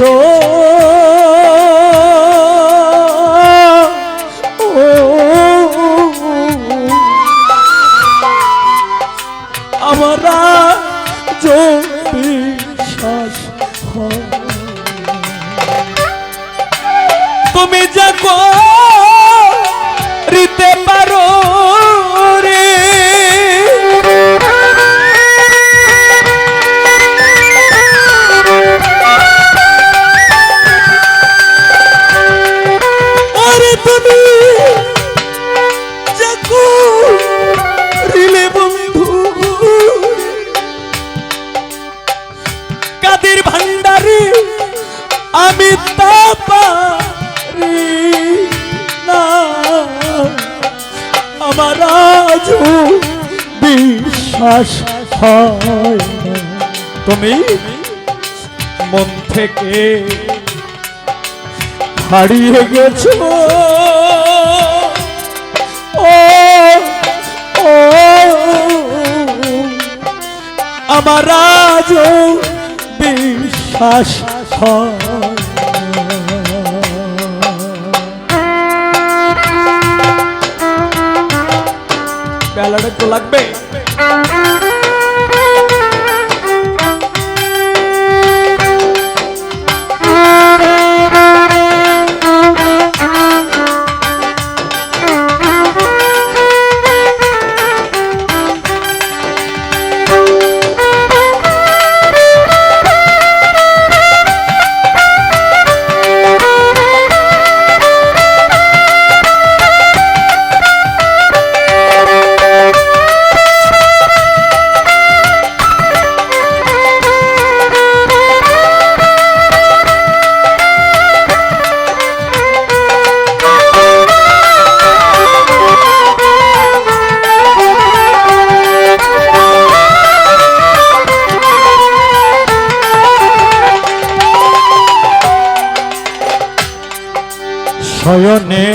হারিয়ে বিশ্বাস তুমি মন থেকে হারিয়ে গেছো। আমার আজও বিশ্বাস হয়। বেলাটা একটু লাগবে। শয়নে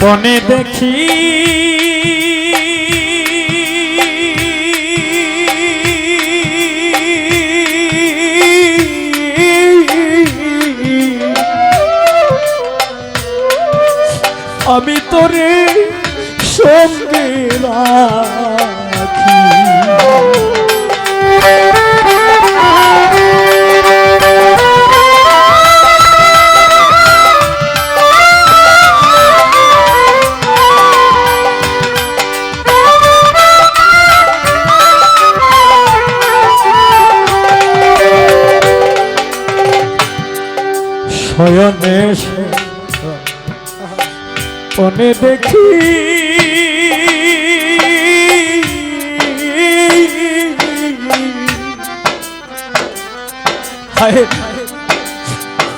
বনে দেখি। আমি তোরে সঙ্গে শয়নে পনে দেখি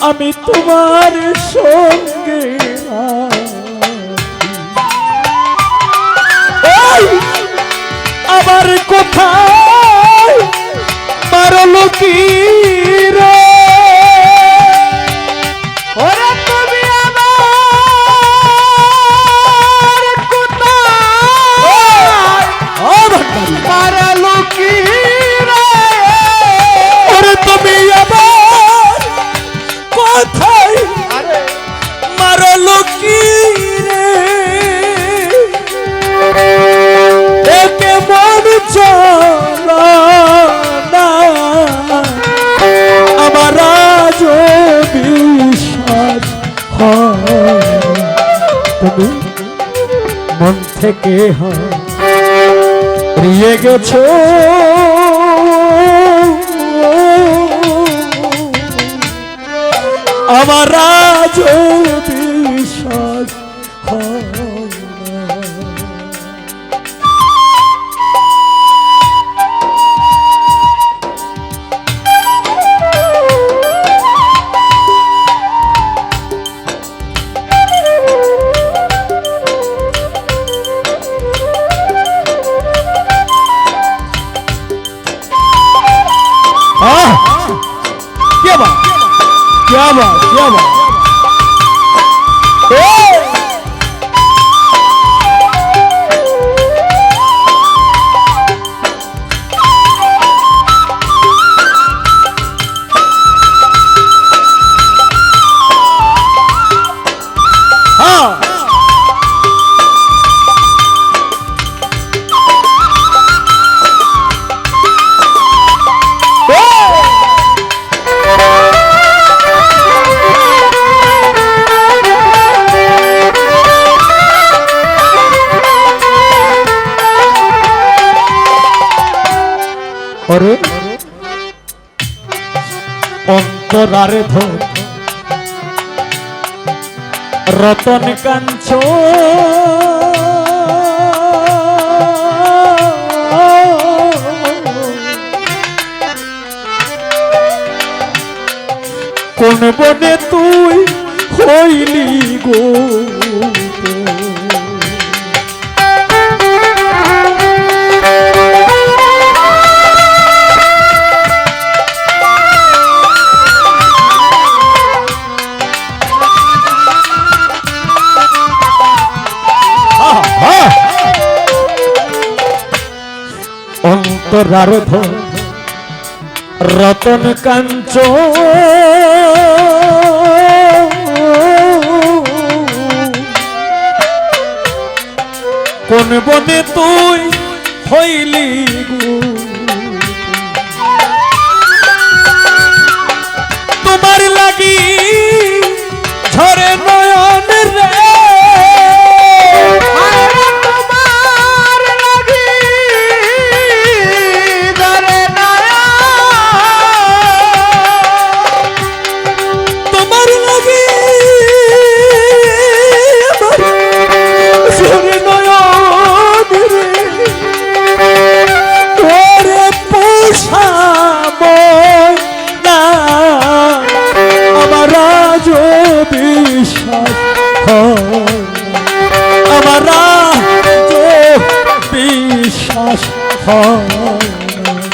আমি তোমার সঙ্গে। আবার কোথায় মারলো কি থেকে হারিয়ে গেছো। আমার আজ Chama. অন্তরারে রতন কাঞ্চ কোন বনে তুই হইলি গো। ধর রতন কাঞ্চ। কোন বনে তুই হইলি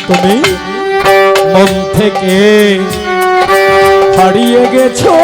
তুমি মন থেকে হারিয়ে গেছো।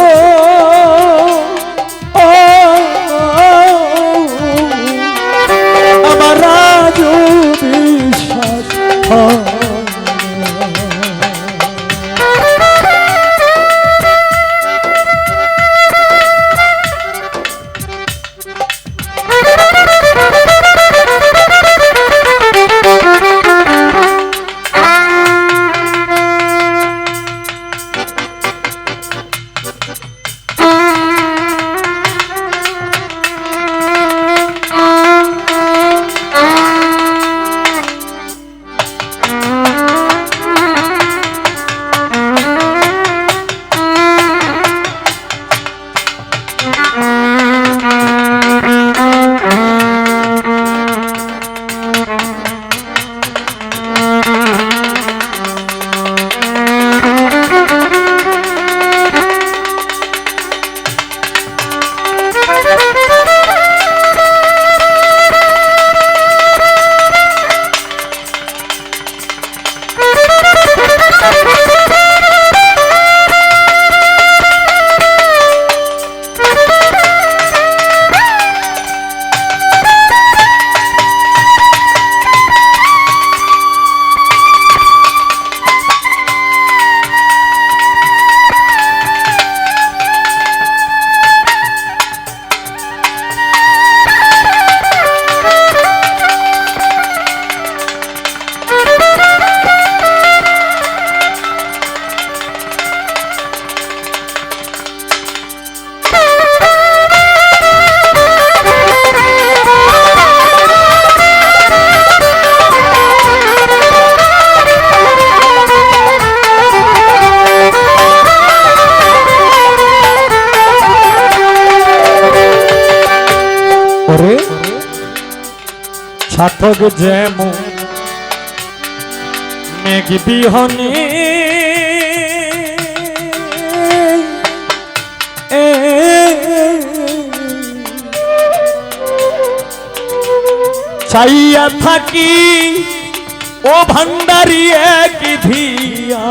ছাতক যেমন মেঘ বিহনে। চাইয়া থাকি ও ভান্ডারি এক ধিয়া।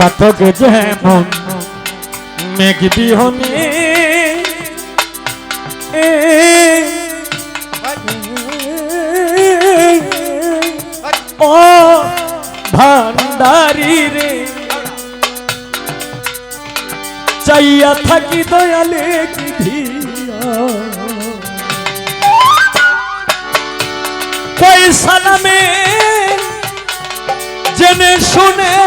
চাতক যেমন মেঘ বিহনে ও রে চাইয়া থাকি দয়ালে কি কই সালামে জেনে শুনে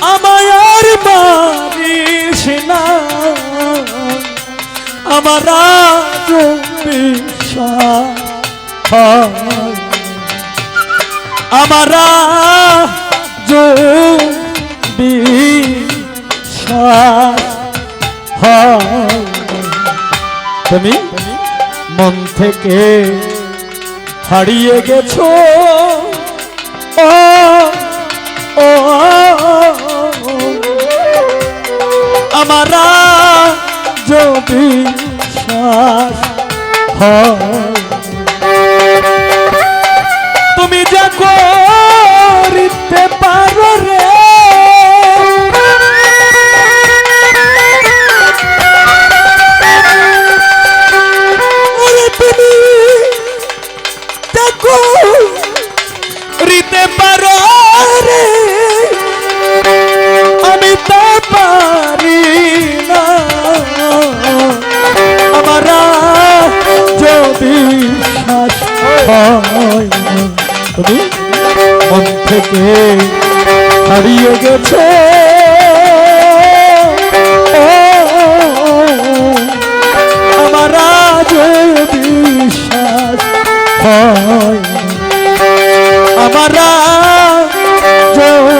আমায় আর মারিস না। আমার। আমার তুমি মন থেকে হারিয়ে গেছো। আমারা যদি তুমি যা করিতে পারো রে থেকে হারিয়ে গেছে। আমার বিশ্বাস হয় আমার যদি